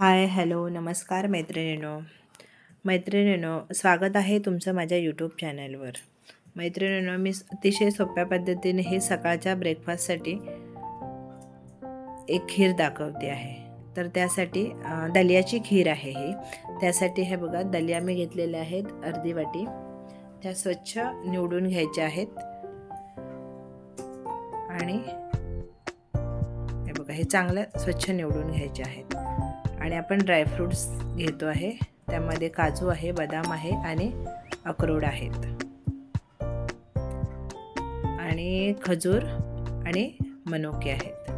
Hi hello नमस्कार मैत्रिणीनो. मैत्रिणीनो स्वागत आहे तुमचं माझ्या यूट्यूब चॅनलवर मैत्रिणीनो मी अतिशय सोप्या पद्धतीने हे सकाळच्या ब्रेकफास्टसाठी एक खीर दाखवते आहे. तर त्यासाठी दलियाची खीर आहे ही. त्यासाठी हे बघा दलिया मी घेतलेल्या आहेत अर्धी वाटी. त्या स्वच्छ निवडून घ्यायच्या आहेत. आणि हे बघा हे चांगलं स्वच्छ निवडून घ्यायचे आहेत. आणि आपण ड्रायफ्रूट्स घेतो आहे. त्यामध्ये काजू आहे बदाम आहे आणि अक्रोड आहेत. आणि खजूर आणि मनोके आहेत.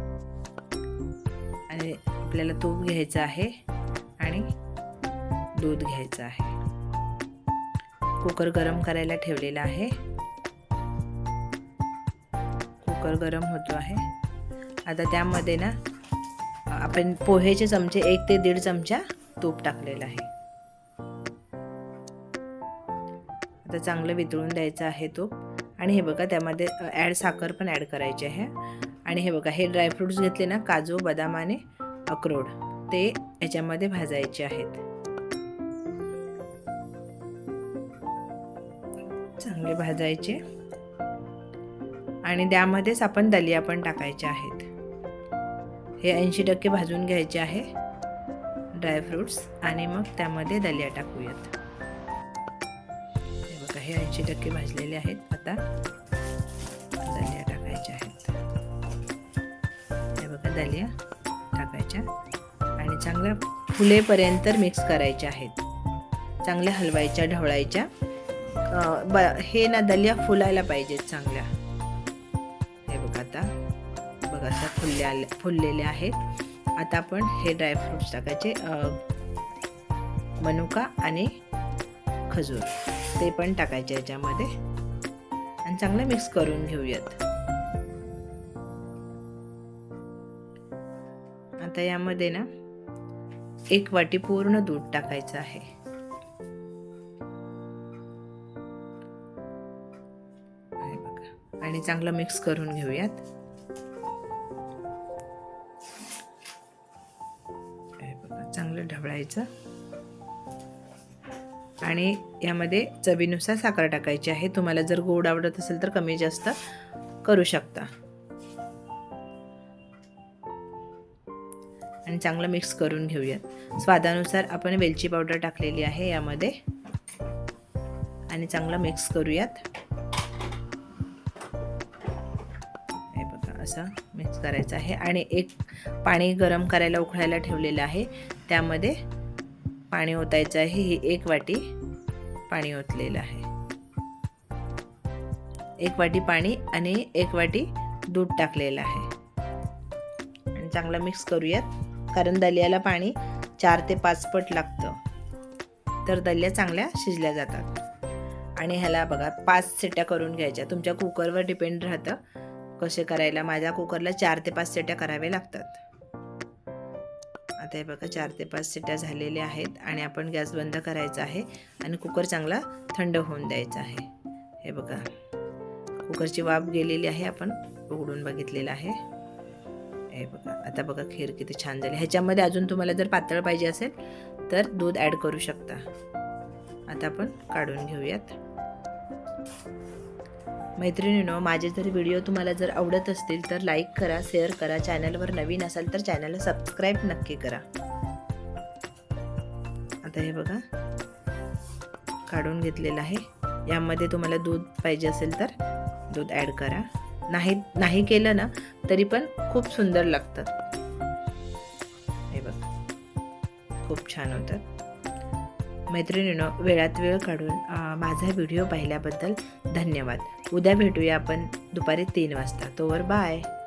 आणि आपल्याला तूप घ्यायचं आहे आणि दूध घ्यायचं आहे. कुकर गरम करायला ठेवलेला आहे. कुकर गरम होतो आहे. आता त्यामध्ये ना आपण पोहेचे चमचे एक ते दीड चमचा तूप टाकलेलं आहे. आता चांगलं वितळून द्यायचं आहे तूप. आणि हे बघा त्यामध्ये ॲड साखर पण ॲड करायची आहे. आणि हे बघा हे ड्रायफ्रुट्स घेतले ना काजू बदाम आणि अक्रोड ते याच्यामध्ये भाजायचे आहेत. चांगले भाजायचे. आणि त्यामध्येच आपण दलिया पण टाकायचे आहेत. हे ऐंशी टक्के भाजून घ्यायचे आहे. ड्रायफ्रूट्स आणि मग त्यामध्ये दलिया टाकूयात. हे बघा हे ऐंशी टक्के भाजलेले आहेत. आता दलिया टाकायचे आहेत. हे बघा दलिया टाकायच्या आणि चांगल्या फुलेपर्यंत मिक्स करायच्या आहेत. चांगल्या हलवायच्या ढवळायच्या. ब हे ना दलिया फुलायला पाहिजेत चांगल्या. बघा अशा फुलले आले फुललेले आहेत. आता आपण हे ड्रायफ्रूट्स टाकायचे मनुका आणि खजूर. ते पण टाकायचे याच्यामध्ये. आणि चांगलं मिक्स करून घेऊयात. आता यामध्ये ना एक वाटी पूर्ण दूध टाकायचं आहे. आणि चांगलं मिक्स करून घेऊयात. चांगलं ढवळायचं. आणि यामध्ये चवीनुसार साखर टाकायची आहे. तुम्हाला जर गोड आवडत असेल तर कमी जास्त करू शकता. आणि चांगलं मिक्स करून घेऊयात. स्वादानुसार आपण वेलची पावडर टाकलेली आहे यामध्ये. आणि चांगलं मिक्स करूयात. हे बघा असं मिक्स करायचं आहे. आणि एक पाणी गरम करायला उकळायला ठेवलेलं आहे. त्यामध्ये पाणी ओतायचं आहे. ही एक वाटी पाणी ओतलेलं आहे. एक वाटी पाणी आणि एक वाटी दूध टाकलेलं आहे. आणि चांगलं मिक्स करूयात. कारण दलियाला पाणी चार ते पाच पट लागतं. तर दलिया चांगल्या शिजल्या जातात. आणि ह्याला बघा पाच सिट्या करून घ्यायच्या. तुमच्या कुकरवर डिपेंड राहतं कसे करायला. माझ्या कुकरला चार ते पाच सिट्या कराव्या लागतात. आता हे बघा चार ते पाच सिट्या झालेल्या आहेत आणि आपण गॅस बंद करायचा आहे आणि कुकर चांगला थंड होऊन द्यायचा आहे. हे बघा कुकरची वाफ गेलेली आहे आपण उघडून बघितलेलं आहे. हे बघा आता बघा खीर किती छान झाली. ह्याच्यामध्ये अजून तुम्हाला जर पातळ पाहिजे असेल तर दूध ॲड करू शकता. आता आपण काढून घेऊयात. मैत्रिणीनो माझे जर व्हिडिओ तुम्हाला जर आवडत असतील तर लाईक करा शेअर करा. चॅनलवर नवीन असाल तर चॅनलला सबस्क्राईब नक्की करा. आता हे बघा. काढून घेतलेलं आहे. यामध्ये तुम्हाला दूध पाहिजे असेल तर दूध ॲड करा. नाही नाही केलं ना तरी पण खूप सुंदर लागतात हे बघा. खूप छान होतात मैत्रिणीनं वेळात वेळ काढून माझा व्हिडिओ पाहिल्याबद्दल धन्यवाद. उद्या भेटूया आपण दुपारी तीन वाजता. तोवर बाय.